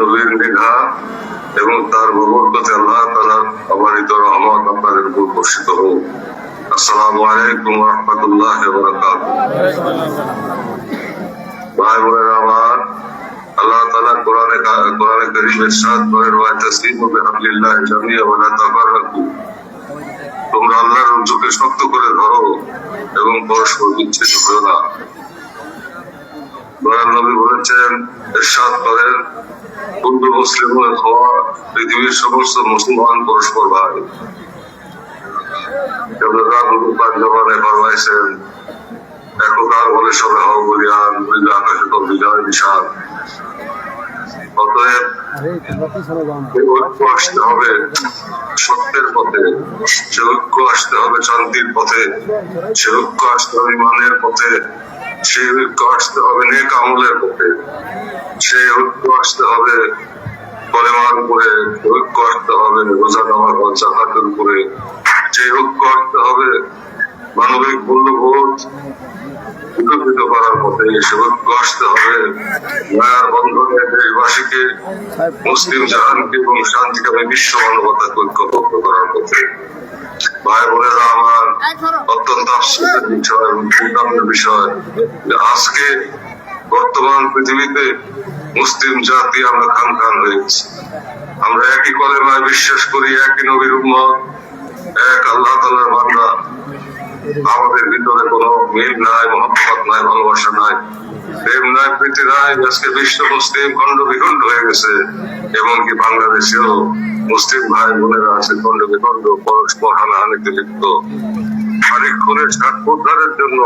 নবীর নিঘা এবং তার ববরকতে আল্লাহ তালা অবারিত রহমত আপনাদের উপর বর্ষিত হোক। আসসালামু আলাইকুম রহমতুল্লাহ ভাই বোনেরা আমার, আল্লাহ তালা কোরআনে কোরআনে তোমরা আল্লাহর শক্ত করে ধরো এবং পরস্পর হও না। নবী বলেছেন, ইরশাদ করেন পূর্ব মুসলিম হওয়া পৃথিবীর সমস্ত মুসলমান পরস্পর ভাই। আসতে হবে সত্যের পথে আসতে হবে শান্তির পথে, সে ঐক্য আসতে হবে ইমানের পথে, সে ঐক্য আসতে হবে নেক আমলের পথে। ঐক্য আসতে হবে। কলেমার উপরে ঐক্য আসতে হবে রোজা জাকাতের উপরে। যে ঐক্য আসতে হবে মানবিক মূল্যবোধ বিকশিত করার পথে আসতে হবে। মায়ার বন্ধনে দেশবাসীকে মুসলিম জাহানকে এবং শান্তিকামী বিশ্ব মানবতাকে ঐক্যবদ্ধ করার পথে ভাই বোনেরা আমার অত্যন্ত আশ্চর্যের বিষয় এবং বিষয় যে আজকে বর্তমান পৃথিবীতে মুসলিম জাতি আমরা খান খান হয়েছি আমরা একই কলেমায় বিশ্বাস করি, একই নবীর উম্মত, এক আল্লাহ তালার বান্দা। আমাদের ভিতরে কোনো মিল নাই, মহব্বত নাই, ভালোবাসা নাই, প্রেম নাই, প্রীতি নাই। আজকে বিশ্ব মুসলিম খণ্ড বিখণ্ড হয়ে গেছে। এমনকি বাংলাদেশেও মুসলিম ভাই বোনেরা আছে খণ্ড বিখণ্ড পরস্পর হানাহানিতে লিপ্ত। খানিক্ষণের স্বার্থ উদ্ধারের জন্য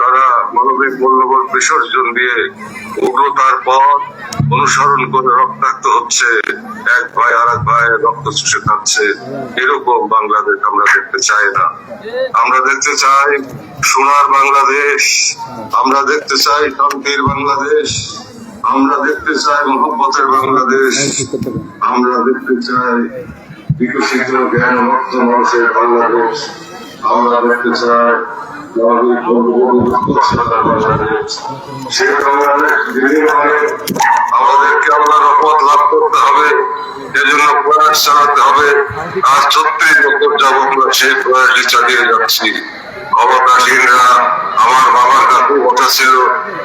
তারা মানবিক মূল্যবোধ বিসর্জন দিয়ে উগ্রতার পথ অনুসরণ করে রক্তাক্ত হচ্ছে। এক ভাই আর এক ভাই রক্ত চুষে খাচ্ছে। এরকম বাংলাদেশ আমরা দেখতে চাই না। আমরা দেখতে চাই সোনার বাংলাদেশ। আমরা দেখতে চাই শান্তির বাংলাদেশ। আমরা দেখতে চাই মহব্বতের বাংলাদেশ। আমরা দেখতে চাই বিকশিত জ্ঞান ভক্ত মানুষের বাংলাদেশ। আমরা দেখতে চাই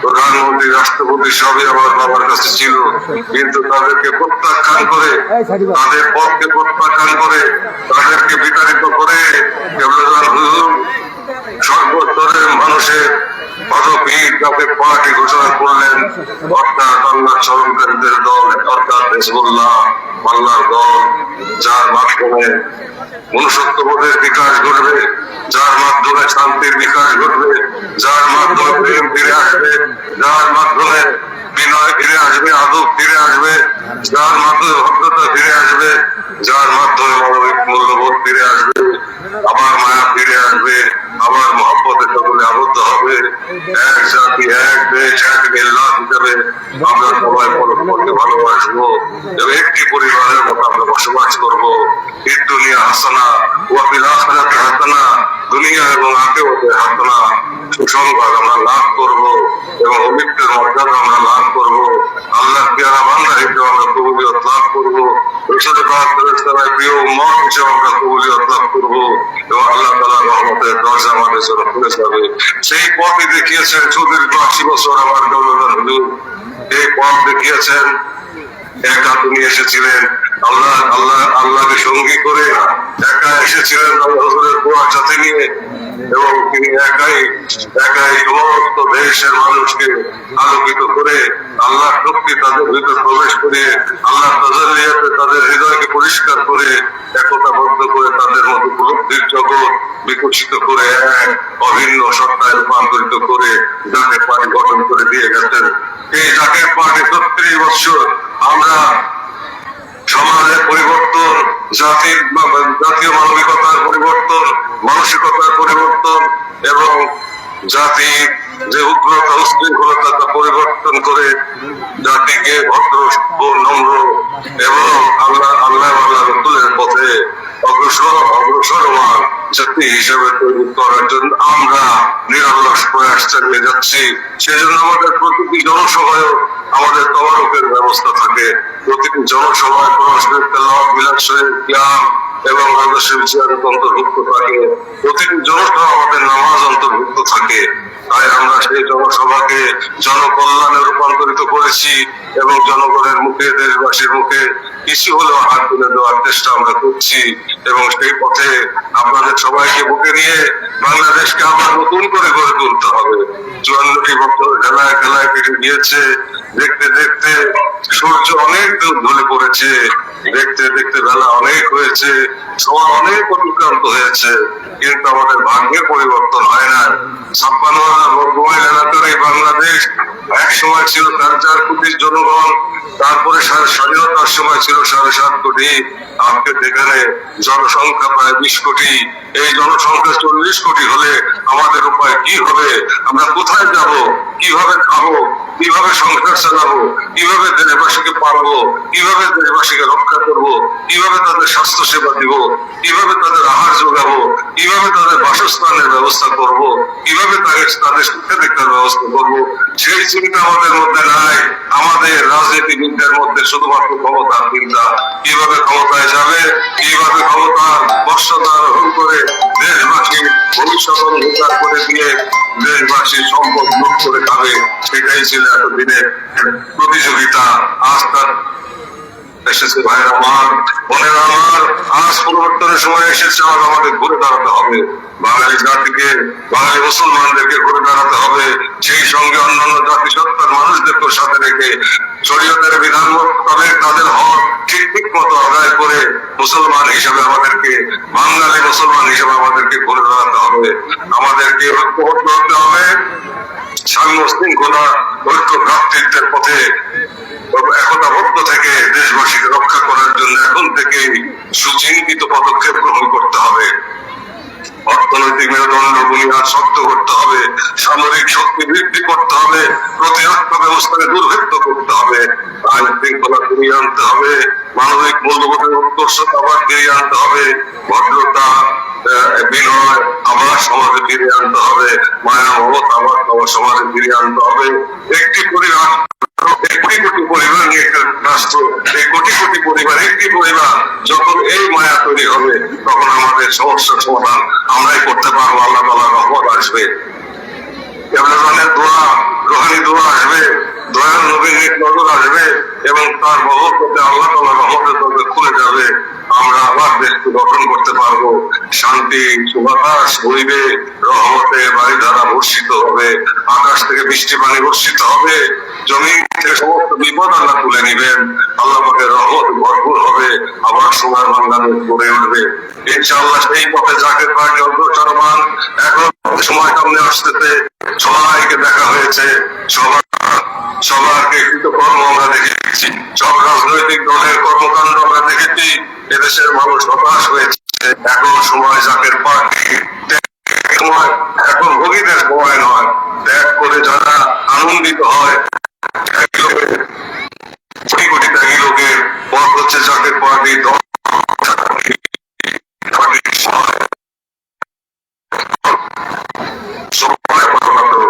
প্রধানমন্ত্রী রাষ্ট্রপতি সবই আমার বাবার কাছে ছিল কিন্তু তাদেরকে প্রত্যাখ্যান করে তাদের পথকে প্রত্যাখ্যান করে তাদেরকে বিতাড়িত করে কেবলার হুজুর সর্বস্তরের মানুষের পদপীঠ তাকে পার্টি ঘোষণা অর্থাৎ দল, অর্থাৎ হেজবুল্লাহ, আল্লাহর দল, যার মাধ্যমে মনুষ্যত্ববোধের বিকাশ ঘটবে, যার মাধ্যমে শান্তির বিকাশ ঘটবে, যার মাধ্যমে প্রেম ফিরে আসবে, যার মাধ্যমে বিনয় ফিরে আসবে, আদব ফিরে আসবে, যার মাধ্যমে ভদ্রতা ফিরে আসবে, যার মাধ্যমে মানবিক মূল্যবোধ ফিরে আসবে আমার মায়া ফিরে আসবে আমার মহব্বতের হবে এক জাতি এক দেশ এক মিল্লাত হিসেবে আমরা সবাই পরস্পরকে ভালোবাসবো এবং একটি পরিবারের মতো আমরা বসবাস করব এই দুনিয়া হাসানা ও বিলাসানাতে হাসানা দুনিয়া এবং আকেওতে হাসানা সুসংবাদ আমরা লাভ করব এবং অমিত্রের মর্যাদা আমরা লাভ করব আল্লাহ পেয়ারা বান্দা হিসেবে আমরা কবুলিয়ত লাভ করব রসুল পাক প্রিয় মন হিসেবে আমরা কবুলিয়ত লাভ করব এবং আল্লাহ তাআলার রহমতের দরজা আমাদের জন্য খুলে যাবে সেই পথই দেখিয়েছেন সুদীর্ঘ আশি বছর আমার দৌলতার হুজুর এই কম দেখিয়েছেন, একা তুমি এসেছিলেন। আল্লাহ আল্লাহ, আল্লাহকে সঙ্গী করে একা এসেছিলেন হুজুরের নিয়ে এবং তিনি একাই একাই সমস্ত দেশের মানুষকে আলোকিত করে আল্লাহ শক্তি তাদের ভিতরে প্রবেশ করে আল্লাহ তাজাল্লিয়াতে তাদের হৃদয়কে পরিষ্কার করে একতাবদ্ধ করে তাদের মতো উপলব্ধির জগৎ বিকশিত করে এক অভিন্ন সত্তায় রূপান্তরিত করে যাকে পানি গঠন করে দিয়ে গেছেন। এই যাকে পানি ছত্রিশ বছর আমরা পরিবর্তন জাতির জাতীয় মানবিকতার পরিবর্তন, মানসিকতার পরিবর্তন এবং জাতি যে উগ্রতা, উশৃঙ্খলতা, তা পরিবর্তন করে জাতিকে ভদ্র, নম্র এবং আল্লাহ আল্লাহ আল্লাহ রসুলের পথে অগ্রসর অগ্রসরমান জাতি হিসেবে তৈরি করার জন্য আমরা নিরলস প্রয়াস চালিয়ে যাচ্ছি। সেজন্য আমাদের প্রতিটি জনসভায় আমাদের তবারকের ব্যবস্থা থাকে। প্রতিটি জনসভায় বিলাস জ্ঞান এবং আদর্শের জিয়ারত অন্তর্ভুক্ত থাকে। প্রতিটি জনসভা আমাদের নামাজ অন্তর্ভুক্ত থাকে। তাই আমরা সেই জনসভাকে জনকল্যাণে রূপান্তরিত করেছি এবং জনগণের মুখে, দেশবাসীর মুখে কিছু হলেও হাত তুলে দেওয়ার চেষ্টা আমরা করছি এবং সেই পথে আপনাদের সবাইকে বুকে নিয়ে বাংলাদেশকে আবার নতুন করে গড়ে তুলতে হবে। চুয়ান্নটি বছর খেলায় খেলায় কেটে গিয়েছে, দেখতে দেখতে সূর্য অনেক দূর ঢলে পড়েছে, দেখতে দেখতে বেলা অনেক হয়েছে সময় অনেক অতিক্রান্ত হয়েছে, কিন্তু আমাদের ভাগ্যের পরিবর্তন হয় না ছাপ্পান্ন হাজার বর্গমাইল এলাকার এই বাংলাদেশ এক সময় ছিল চার চার কোটি জনগণ, তারপরে স্বা- স্বাধীনতার সময় ছিল সাড়ে সাত কোটি, আজকে যেখানে জনসংখ্যা প্রায় বিশ কোটি, এই জনসংখ্যা চল্লিশ কোটি হলে আমাদের উপায় কি হবে? আমরা কোথায় যাব? কীভাবে খাব? কীভাবে সংসার চালাবো কীভাবে দেশবাসীকে পালবো? কীভাবে দেশবাসীকে রক্ষা করব? কীভাবে তাদের স্বাস্থ্য সেবা দিব? কীভাবে তাদের আহার যোগাবো? কীভাবে তাদের বাসস্থানের ব্যবস্থা করব? কীভাবে তাদের তাদের শিক্ষা দীক্ষার ব্যবস্থা করব? সেই চিন্তা আমাদের মধ্যে নাই। আমাদের রাজনীতিবিদদের মধ্যে শুধুমাত্র ক্ষমতার চিন্তা। কীভাবে ক্ষমতায় যাবে? কীভাবে ক্ষমতা বর্ষতা আরোহণ করে দেশবাসীর ভবিষ্যৎ অঙ্গীকার করে দিয়ে দেশবাসীর সম্পদ লুট করে খাবে, সেটাই ছিল এতদিনে প্রতিযোগিতা। আজ তার এসেছে ভাইয়ের আমার বোনের, আমার আজ পরিবর্তনের সময় এসেছে, আজ আমাদের ঘুরে দাঁড়াতে হবে। বাঙালি জাতিকে, বাঙালি মুসলমানদেরকে ঘুরে দাঁড়াতে হবে। সেই সঙ্গে অন্যান্য জাতি সত্তার মানুষদেরকে সাথে রেখে শরীয়তের বিধান মোতাবেক তাদের হক ঠিক ঠিক মতো আদায় করে মুসলমান হিসাবে আমাদেরকে, বাঙালি মুসলমান হিসাবে আমাদেরকে ঘুরে দাঁড়াতে হবে। আমাদেরকে ঐক্যবদ্ধ হবে। সাম্য শৃঙ্খলা ঐক্য ভ্রাতৃত্বের পথে থেকে দেশবাসীকে রক্ষা করার জন্য এখন থেকে সুচিন্তিত পদক্ষেপ গ্রহণ করতে হবে। অর্থনৈতিক মেরুদণ্ড বুনিয়াদ শক্ত করতে হবে, সামরিক শক্তি বৃদ্ধি করতে হবে, প্রতিরক্ষা ব্যবস্থাকে দুর্ভেদ্য করতে হবে আইন শৃঙ্খলা ফিরিয়ে আনতে হবে, মানবিক মূল্যবোধের উৎকর্ষতা আবার ফিরিয়ে আনতে হবে, ভদ্রতা বিনয় আবার সমাজে ফিরিয়ে আনতে হবে, মায়া মমতা আবার সমাজে ফিরিয়ে আনতে হবে, একটি পরিবার একটি কোটি পরিবার একটা রাষ্ট্র এই কোটি কোটি পরিবার একটি পরিবার যখন এই মায়া তৈরি হবে তখন আমাদের সমস্যার সমাধান আমরাই করতে পারব আল্লাহ তালা রহমত আসবে রহমানের দোয়া রোহানি দোয়া আসবে দয়াল নবীর নজর আসবে এবং তার মহব্বতে আল্লাহ তালা রহমতের তবে খুলে যাবে আমরা আবার দেশকে গঠন করতে পারব শান্তি সুবাতাস বইবে রহমতে বাড়ি ধারা বর্ষিত হবে, আকাশ থেকে বৃষ্টি পানি বর্ষিত হবে। জমিন সমস্ত বিপদ আল্লাহ তুলে নিবেন। আল্লাহ রহমত ভরপুর হবে। আবার সময় বাংলাদেশ গড়ে উঠবে। ইনশাআল্লাহ সেই পথে যাকে পার্টি অগ্রসরমান এখন সময় সামনে আসতেছে। সবাইকে দেখা হয়েছে। সবার সবারকে কৃতকর্ম আমরা দেখেছি। সব রাজনৈতিক দলের কর্মকাণ্ড আমরা দেখেছি। এদেশের মানুষ হতাশ হয়েছে। এখন সময় জাকের পার্টি এখন ভোগীদের সময় নয়। ত্যাগ করে যারা আনন্দিত হয় কোটি কোটি ত্যাগী লোকের পথ হচ্ছে চাকরির পার্টি দল পার্টির সময় সময় পরিবর্তন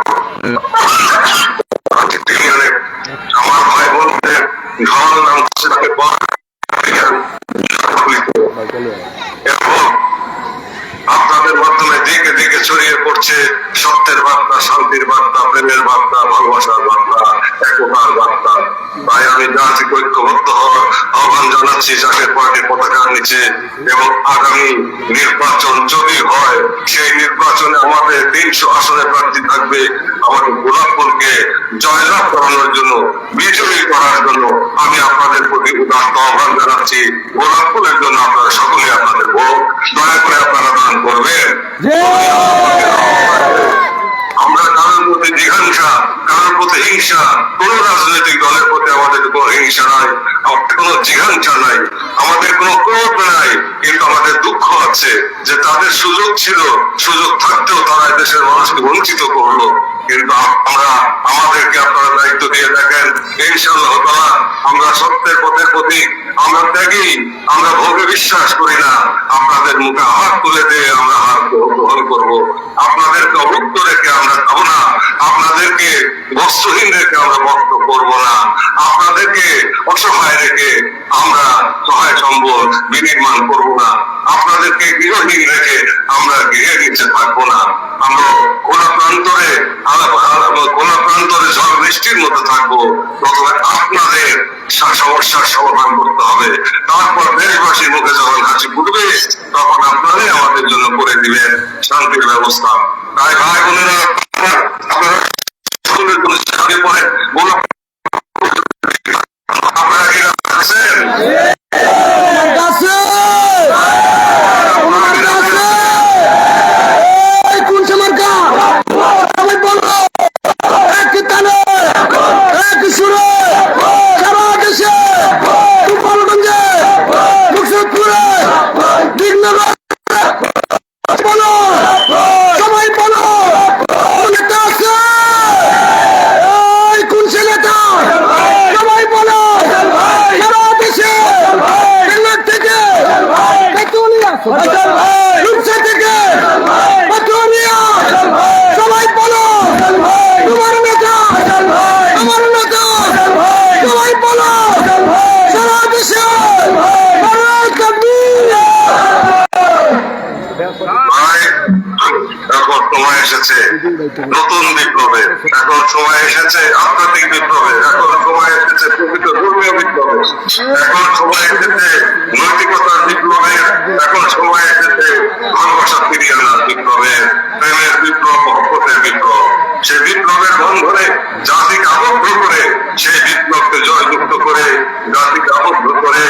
ইউনিয়নে আমার ভাই বোনদের ধর্ম নাম হচ্ছে তাকে এবং আপনাদের মাধ্যমে দিকে দিকে ছড়িয়ে পড়ছে সত্যের বার্তা শান্তির বার্তা প্রেমের বার্তা ভালোবাসার বার্তা একতার বার্তা তাই আমি জাতিক ঐক্যবদ্ধ হওয়ার আহ্বান জানাচ্ছি জাতীয় পার্টির পতাকার নিচে এবং আগামী নির্বাচন যদি হয় সেই নির্বাচনে আমাদের তিনশো আসনে প্রার্থী থাকবে আমাদের গোলাপপুরকে জয়লাভ করানোর জন্য বিজয়ী করার জন্য আমি আপনাদের প্রতি উদাত্ত আহ্বান জানাচ্ছি। গোলাপপুরের জন্য আপনারা সকলে আপনাদের ভোট দয়া করে আপনারা দান করবেন। আমরা কারোর প্রতি জিঘাংসা কারোর প্রতি হিংসা, কোন রাজনৈতিক দলের প্রতি আমাদের কোনো হিংসা নাই কোনো জিঘাংসা নাই, আমাদের কোনো ক্রোধ নাই, কিন্তু আমাদের দুঃখ আছে যে তাদের সুযোগ ছিল, সুযোগ থাকতেও তারা দেশের মানুষকে বঞ্চিত করল। কিন্তু আমরা আমাদেরকে আপনারা দায়িত্ব দিয়ে দেখেন ইনশাল্লাহ তাআলা আমরা সত্যের পথের প্রতি আমরা ত্যাগী, আমরা ভোগে বিশ্বাস করি না। আপনাদের মুখে হাত তুলে দিয়ে আমরা হাত গ্রহণ করব। আপনাদেরকে অভুক্ত রেখে আমরা খাব না। আপনাদেরকে বস্ত্রহীন রেখে আমরা বস্ত্র করব না। আপনাদেরকে অসহায় রেখে আমরা সহায় সম্বল বিনির্মাণ করব না। আপনাদেরকে গৃহহীন রেখে আমরা গৃহে নিচে থাকব না। আমরা খোলা প্রান্তরে আলাপ- প্রান্তরে ঝড় বৃষ্টির মধ্যে থাকব প্রথমে আপনাদের সমস্যার সমাধান করতে হবে। তারপর দেশবাসীর মুখে যখন হাসি ফুটবে, তখন আপনারাই আমাদের জন্য করে দিবেন শান্তির ব্যবস্থা। তাই ভাই বোনেরা, আপনারা সকলের জন্য শান্তি পরে আপনারা কি আছেন কাছে আপনারা কি আছেন? এই কোন সমার্কা সবাই বলো এক তালে এক সুরে সারা দেশে গোপালগঞ্জে মুকসুদপুরে দিগনগর বলো সবাই বলো কোন নেতা আছে এই কোন সে নেতা সবাই বলো সারা দেশে বেঙ্গল থেকে পেট্রোলিয়া রূপসা থেকে পেট্রোলিয়া সবাই বলো তোমার নেতা আমার নেতা সবাই বলো সারা দেশে ভারত কবির ভাই, এখন সময় এসেছে। নতুন বিপ্লবের এখন সময় এসেছে আধ্যাত্মিক বিপ্লবের এখন সময় এসেছে প্রকৃত ধর্মীয় বিপ্লবের এখন সময় এসেছে নৈতিকতার বিপ্লবের এখন সময় এসেছে ভালোবাসা ফিরিয়ে আনার বিপ্লবের প্রেমের বিপ্লব, মহব্বতের বিপ্লব। সেই বিপ্লবের বন্ধনে জাতিকে আবদ্ধ করে, সেই বিপ্লবকে জয়যুক্ত করে, জাতিকে আবদ্ধ করে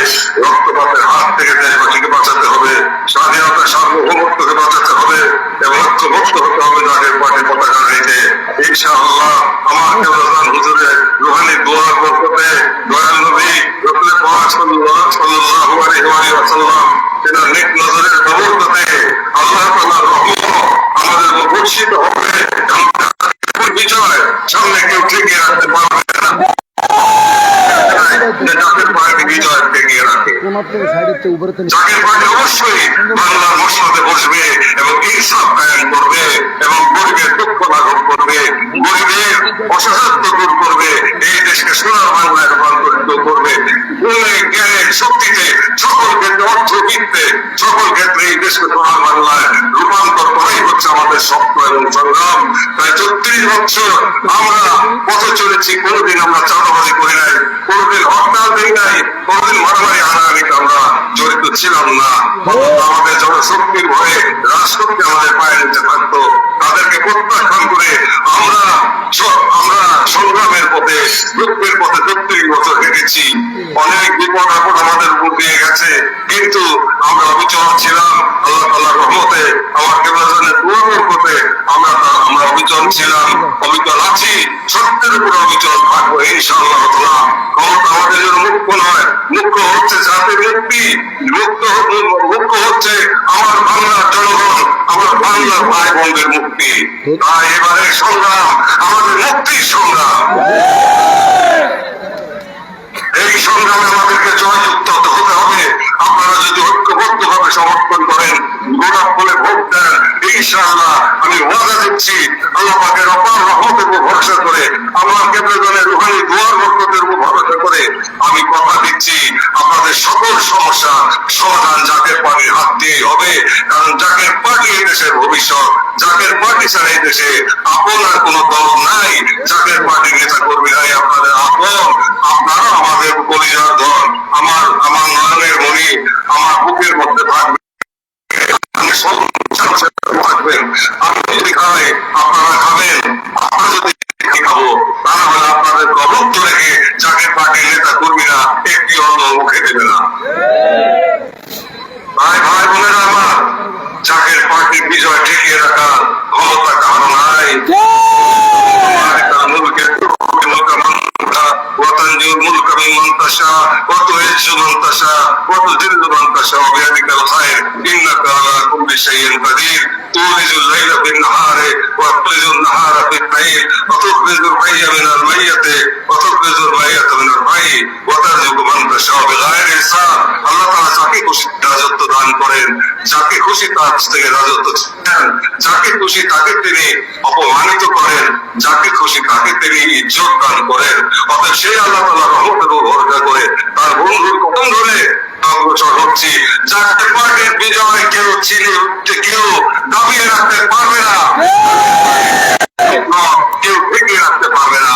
রক্তপাতের হাত থেকে দেশবাসীকে বাঁচাতে হবে, স্বাধীনতা সার্বভৌমত্বকে বাঁচাতে হবে এবং ঐক্যবদ্ধ হতে হবে জাতীয় পার্টি পতাকা রেখে। ইনশাআল্লাহ, আমার কেবলান হুজুরে রুহানি দোয়ার বরকতে দয়াল নবী রসুল সাল্লাল্লাহু আলাইহি ওয়া সাল্লাম তেনার নেক নজরের বরকতে আল্লাহ তাআলার রহমত আমাদের বর্ষিত হবে। বিজয় সামনে কেউ ঠেকিয়ে রাখতে পারবে না যে জাতীয় পার্টি বিজয় ঠেকিয়ে রাখে কোনার থেকে সাইডের থেকে উপরে থেকে অবশ্যই বাংলার বসবে এবং ইনসাফ কায়েম করবে এবং গরিবের দুঃখ লাঘব করবে গরিবের অসহায়ত্ব দূর করবে এই দেশকে সোনার বাংলায় রূপান্তরিত করবে। শক্তিতে, সকল ক্ষেত্রে অর্থবিত্তে সকল ক্ষেত্রে এই দেশকে সোনার বাংলায় রূপান্তর করাই হচ্ছে আমাদের শক্ত এবং সংগ্রাম। তাই ছত্রিশ বছর আমরা পথে চলেছি, কোনোদিন আমরা চাঁদাবাজি করি নাই, কোনোদিন হরতাল দিই নাই, কোনোদিন মারামারি হানাহানিতে আমরা জড়িত ছিলাম না। আমাদের জনশক্তির ভয়ে রাজশক্তি আমাদের পায়ে নিচে থাকতো। তাদেরকে প্রত্যাখ্যান করে আমরা আমরা সংগ্রামের পথে, দুঃখের পথে ছত্রিশ বছর হেঁটেছি অনেক বিপদ আপদ আমাদের উপর দিয়ে গেছে কিন্তু আমরা অবিচল ছিলাম আল্লাহ তাল্লাহ রহমতে, আমার কেবলাজনের দুয়ার করতে আমরা আমরা অবিচল ছিলাম, অবিচল আছি, সত্যের উপর অবিচল থাকব ইনশাআল্লাহ তাআলা। ক্ষমতা আমাদের জন্য মুখ্য নয়, মুখ্য হচ্ছে জাতির মুক্তি, মুক্ত মুখ্য হচ্ছে আমার বাংলার জনগণ, আমার বাংলার ভাই বোনদের মুক্তি। তাই এবারে সংগ্রাম, আমাদের মুক্তির সংগ্রাম। এই সংগ্রামে আমাদেরকে জয়যুক্ত হতে হবে। আপনারা যদি ঐক্যবদ্ধ ভাবে সমর্থন করেন, গোলাপ বলে ভোট দেন, ইনশাআল্লাহ আমি ওয়াদা দিচ্ছি, আল্লাহ পাকের অপার রহমতের উপর ভরসা করে আমার কেন্দ্রজনের রুহানি দুয়ার বরকতের উপর ভরসা করে আমি কথা দিচ্ছি, আপনাদের সকল সমস্যা সমাধান জাকের পার্টির হাত দিয়েই হবে, কারণ জাকের পার্টি এই দেশের ভবিষ্যৎ জাকের পার্টি ছাড়া এই দেশে আপনার কোনো দল নাই জাকের পার্টির নেতা কর্মীরাই আপনাদের আপন, আপনারা আমাদের পরিবার দল আমার আমার নয়নের মণি, আমার বুকের মধ্যে থাকবে। আপনারা যদি খাব তা না হলে আপনাদের গভর্ত রেখে জাকের পার্টির নেতা একটি অন্ন মুখে দেবে না। তাই ভাই বোনেরা আমার চাকের পাখির বিজয় ঠেকিয়ে রাখা ক্ষমতা কারও নাই। তার মুখে تنجو الملك ممن تشاء وتعز من تشاء وتذل من تشاء بيدك الخير. إنك على كل شيء قدير. تولج الليل في النهار وتولج النهار في الليل وتخرج الحي من الميت وتخرج الميت من الحي. وترزق من تشاء بغير حساب. الله রাজত্ব দান করেন, যাকে খুশি তার থেকে রাজত্ব দেন যাকে খুশি তাকে তিনি অপমানিত করেন, যাকে খুশি তাকে তিনি ইজ্জত দান করেন। অর্থাৎ সেই আল্লাহ তালা রহমত এবং ভরসা করে তার বন্ধুর কখন ধরে চারটে পার্টির বিজয় কেউ কেউ দাবিয়ে রাখতে পারবে না। কেউ রাখতে পারবে না।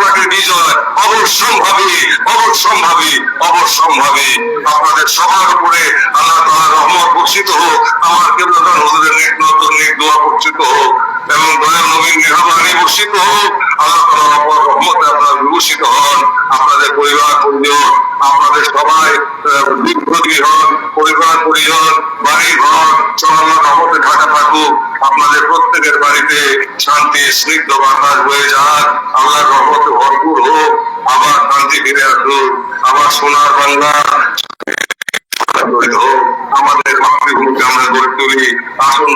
পার্টির বিজয় অবশ্যম্ভাবী অবশ্যম্ভাবী অবশ্যম্ভাবী। আপনাদের সবার উপরে আল্লাহ তালা রহমত বর্ষিত হোক। আমার কেবল হুজুরের বর্ষিত হোক আল্লাহ রহমতে আপনারা বিভূষিত হন আপনাদের পরিবার পরিজন আপনাদের সবাই আহ, হন পরিবার পরিজন বাড়ি ঘর চলাল্লাহ রহমতে ঢাকা থাকুক আপনাদের প্রত্যেকের বাড়িতে শান্তি স্নিগ্ধ বাতাস বয়ে যাক আল্লাহর রহমতে ভরপুর হোক আবার শান্তি ফিরে আসুক আবার সোনার বাংলা আমাদের মাতৃভূমিকে আমরা গড়ে তুলি। আসুন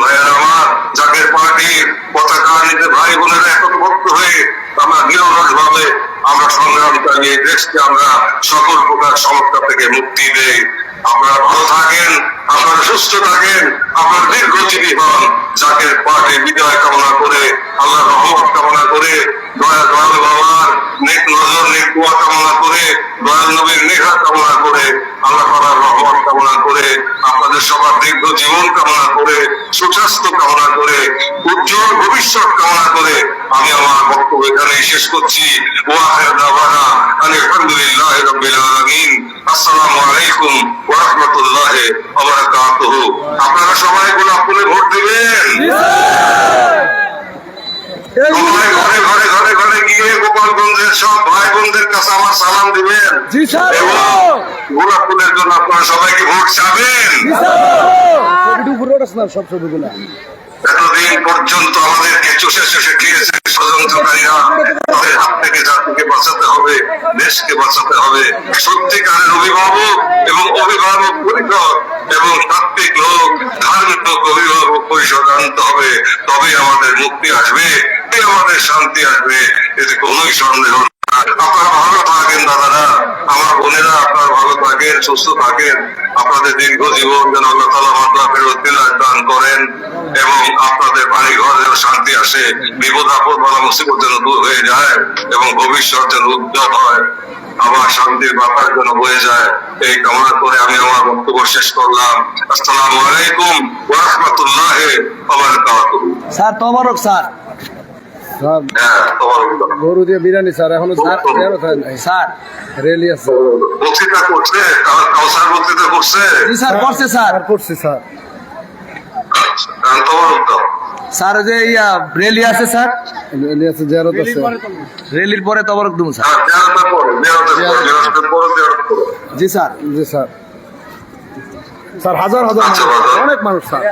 পতাকা নিতে ভাই বোনেরা একত্রভক্ত হয়ে আমরা নিরলস ভাবে আমরা সংগ্রাম চালিয়ে দেশকে আমরা সকল প্রকার সমস্যা থেকে মুক্তি দেই। আপনারা ভালো থাকেন, আপনারা সুস্থ থাকেন, আপনারা দীর্ঘজীবী হন। জাকের পার্টির বিজয় কামনা করে, আল্লাহ রহমত কামনা করে, দয়া দয়াল বাবার নেক নজর, নেক দোয়া কামনা করে, দয়াল নবীর নেহা কামনা করে, আল্লাহ তাআলার রহমত কামনা করে, আপনাদের সবার দীর্ঘ জীবন কামনা করে, সুস্বাস্থ্য কামনা করে, উজ্জ্বল ভবিষ্যৎ কামনা করে, আমি আমার বক্তব্য এখানে শেষ করছি। ওয়াহের দাওয়ানা আলহামদুলিল্লাহ রাব্বিল আলামিন আসসালামু আলাইকুম ওয়া রাহমাতুল্লাহি ওয়া বারাকাতুহু আপনারা সবাই গোলাপ ফুলে ভোট দিবেন সবাই ঘরে ঘরে ঘরে ঘরে গিয়ে গোপালগঞ্জের সব ভাই বোনদের কাছে আমার সালাম দিবেন। এবং গোলাপ ফুলের জন্য আপনারা সবাইকে ভোট চাবেন। ছবিটি উপরে ওঠাস না সব ছবিগুলা? এতদিন পর্যন্ত আমাদেরকে চষে চষে খেয়েছে ষড়যন্ত্রকারীরা তাদের হাত থেকে জাতিকে বাঁচাতে হবে দেশকে বাঁচাতে হবে। সত্যিকারের অভিভাবক এবং অভিভাবক পরিষদ এবং আনতে হবে তবে আমাদের মুক্তি আসবে আমাদের শান্তি আসবে এতে কোনোই সন্দেহ। আপনারা ভালো থাকেন দাদারা। আমার বোনেরা আপনারা ভালো থাকেন, সুস্থ থাকেন। আপনাদের দীর্ঘ জীবন যেন আল্লাহ তালা মাত্রা ফেরত দান করেন এবং আপনাদের বাড়ি ঘর যেন শান্তি আসে, বিপদ আপদ বলা মুসিবত যেন দূর হয়ে যায় এবং ভবিষ্যৎ যেন উজ্জ্বল হয়। আবার শান্তির বাতাস যেন বয়ে যায়। এই কামনা করে আমি আমার বক্তব্য শেষ করলাম। আসসালামু আলাইকুম ওয়া রাহমাতুল্লাহি ওয়া বারাকাতুহু। Sir, তবারক sir. স্যার হ্যাঁ। গরু দিয়ে বিরিয়ানি স্যার এখনও স্যার। রেলি আছে। বক্তৃতা করছে কাউ- কাউসার বক্তৃতা করছে? জি স্যার করছে স্যার। স্যার করছি স্যার। আচ্ছা, কারণ তোমার স্যার যে ইয়া রেলি আছে স্যার? রেলি আছে জেরত আছে। রেলির পরে তবারক। দুম স্যার। হ্যাঁ জি স্যার। জি স্যার। স্যার হাজার হাজার আচ্ছা। অনেক মানুষ স্যার।